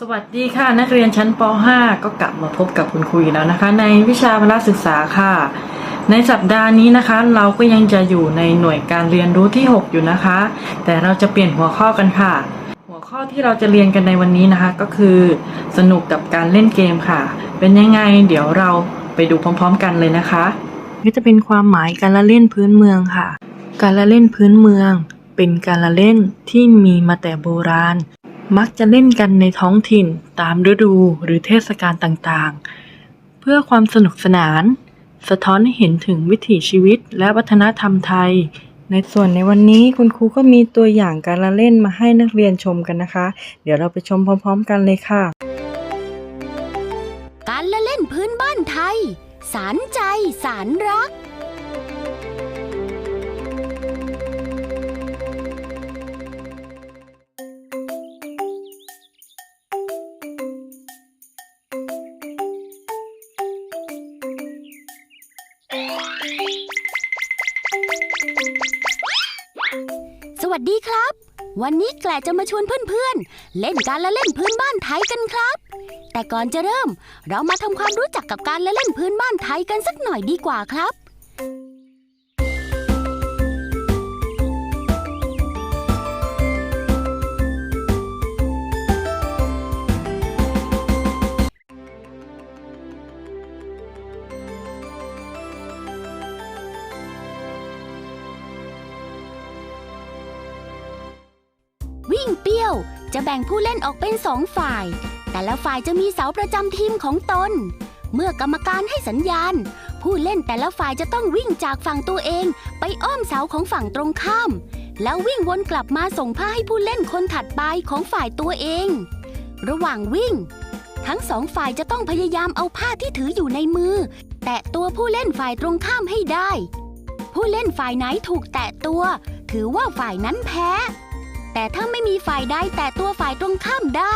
สวัสดีค่ะ นักเรียนชั้นป .5 ก็กลับมาพบกับคุณครูอีกแล้วนะคะ ในวิชาพละศึกษาค่ะ ในสัปดาห์นี้นะคะ เราก็ยังจะอยู่ในหน่วยการเรียนรู้ที่ 6 อยู่นะคะ แต่เราจะเปลี่ยนหัวข้อกันค่ะ หัวข้อที่เราจะเรียนกันในวันนี้นะคะ ก็คือ สนุกกับการเล่นเกมค่ะ เป็นยังไง เดี๋ยวเราไปดูพร้อม ๆ กันเลยนะคะนี่จะเป็นความหมายการละเล่นพื้นเมืองค่ะ การละเล่นพื้นเมือง เป็นการละเล่นที่มีมาแต่โบราณ มักจะเล่นกันในท้องถิ่นตามฤดูหรือเทศกาลต่างๆ เพื่อความสนุกสนาน สะท้อนให้เห็นถึงวิถีชีวิตและวัฒนธรรมไทย ในส่วนในวันนี้คุณครูก็มีตัวอย่างการละเล่นมาให้นักเรียนชมกันนะคะ เดี๋ยวเราไปชมพร้อม ๆ กันเลยค่ะ การละเล่นพื้นบ้านไทย สารใจสารรัก สวัสดีครับ วันนี้แกลจะมาชวนเพื่อนๆ เล่นการละเล่นพื้นบ้านไทยกันครับ แต่ก่อนจะเริ่ม เรามาทำความรู้จักกับการละเล่นพื้นบ้านไทยกันสักหน่อยดีกว่าครับ วิ่งเปี้ยว จะแบ่งผู้เล่นออกเป็นสองฝ่าย แต่ละฝ่ายจะมีเสาประจำทีมของตน เมื่อกรรมการให้สัญญาณ ผู้เล่นแต่ละฝ่ายจะต้องวิ่งจากฝั่งตัวเอง ไปอ้อมเสาของฝั่งตรงข้าม แล้ววิ่งวนกลับมาส่งผ้าให้ผู้เล่นคนถัดไปของฝ่ายตัวเอง ระหว่างวิ่ง ทั้งสองฝ่ายจะต้องพยายามเอาผ้าที่ถืออยู่ในมือ แตะตัวผู้เล่นฝ่ายตรงข้ามให้ได้ ผู้เล่นฝ่ายไหนถูกแตะตัว ถือว่าฝ่ายนั้นแพ้ แต่ถ้าไม่มีฝ่ายใดแต่ตัวฝ่ายตรงข้ามได้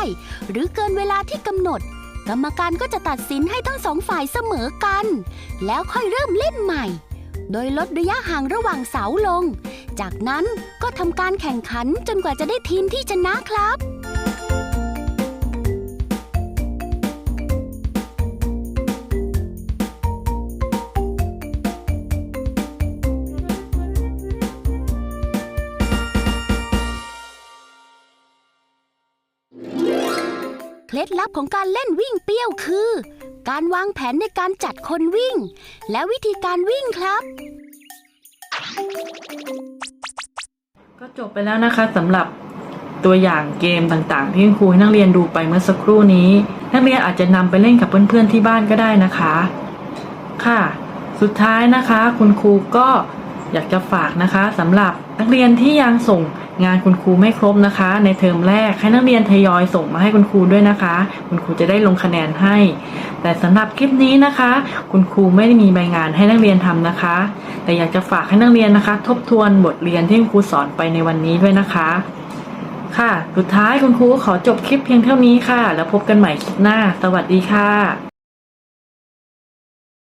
หรือเกินเวลาที่กำหนด กรรมการก็จะตัดสินให้ทั้งสองฝ่ายเสมอกัน แล้วค่อยเริ่มเล่นใหม่ โดยลดระยะห่างระหว่างเสาลง จากนั้นก็ทำการแข่งขันจนกว่าจะได้ทีมที่ชนะครับ เคล็ดลับของการเล่นวิ่งเปี้ยวคือ การวางแผนในการจัดคนวิ่ง และวิธีการวิ่งครับ ก็จบไปแล้วนะคะสำหรับตัวอย่างเกมต่างๆ ที่คุณครูให้นักเรียนดูไปเมื่อสักครู่นี้ นักเรียนอาจจะนำไปเล่นกับเพื่อนๆที่บ้านก็ได้นะคะ ค่ะ สุดท้ายนะคะ คุณครูก็อยากจะฝากนะคะสำหรับนักเรียนที่ยังส่ง งานคุณครูไม่ครบนะคะ ในเทอมแรกให้นักเรียนทยอยส่งมาให้คุณครูด้วยนะคะ คุณครูจะได้ลงคะแนนให้ แต่สำหรับคลิปนี้นะคะ คุณครูไม่ได้มีใบงานให้นักเรียนทำนะคะ แต่อยากจะฝากให้นักเรียนนะคะ ทบทวนบทเรียนที่คุณครูสอนไปในวันนี้ด้วยนะคะ ค่ะ สุดท้ายคุณครูขอจบคลิปเพียงเท่านี้ค่ะ แล้วพบกันใหม่คลิปหน้า สวัสดีค่ะ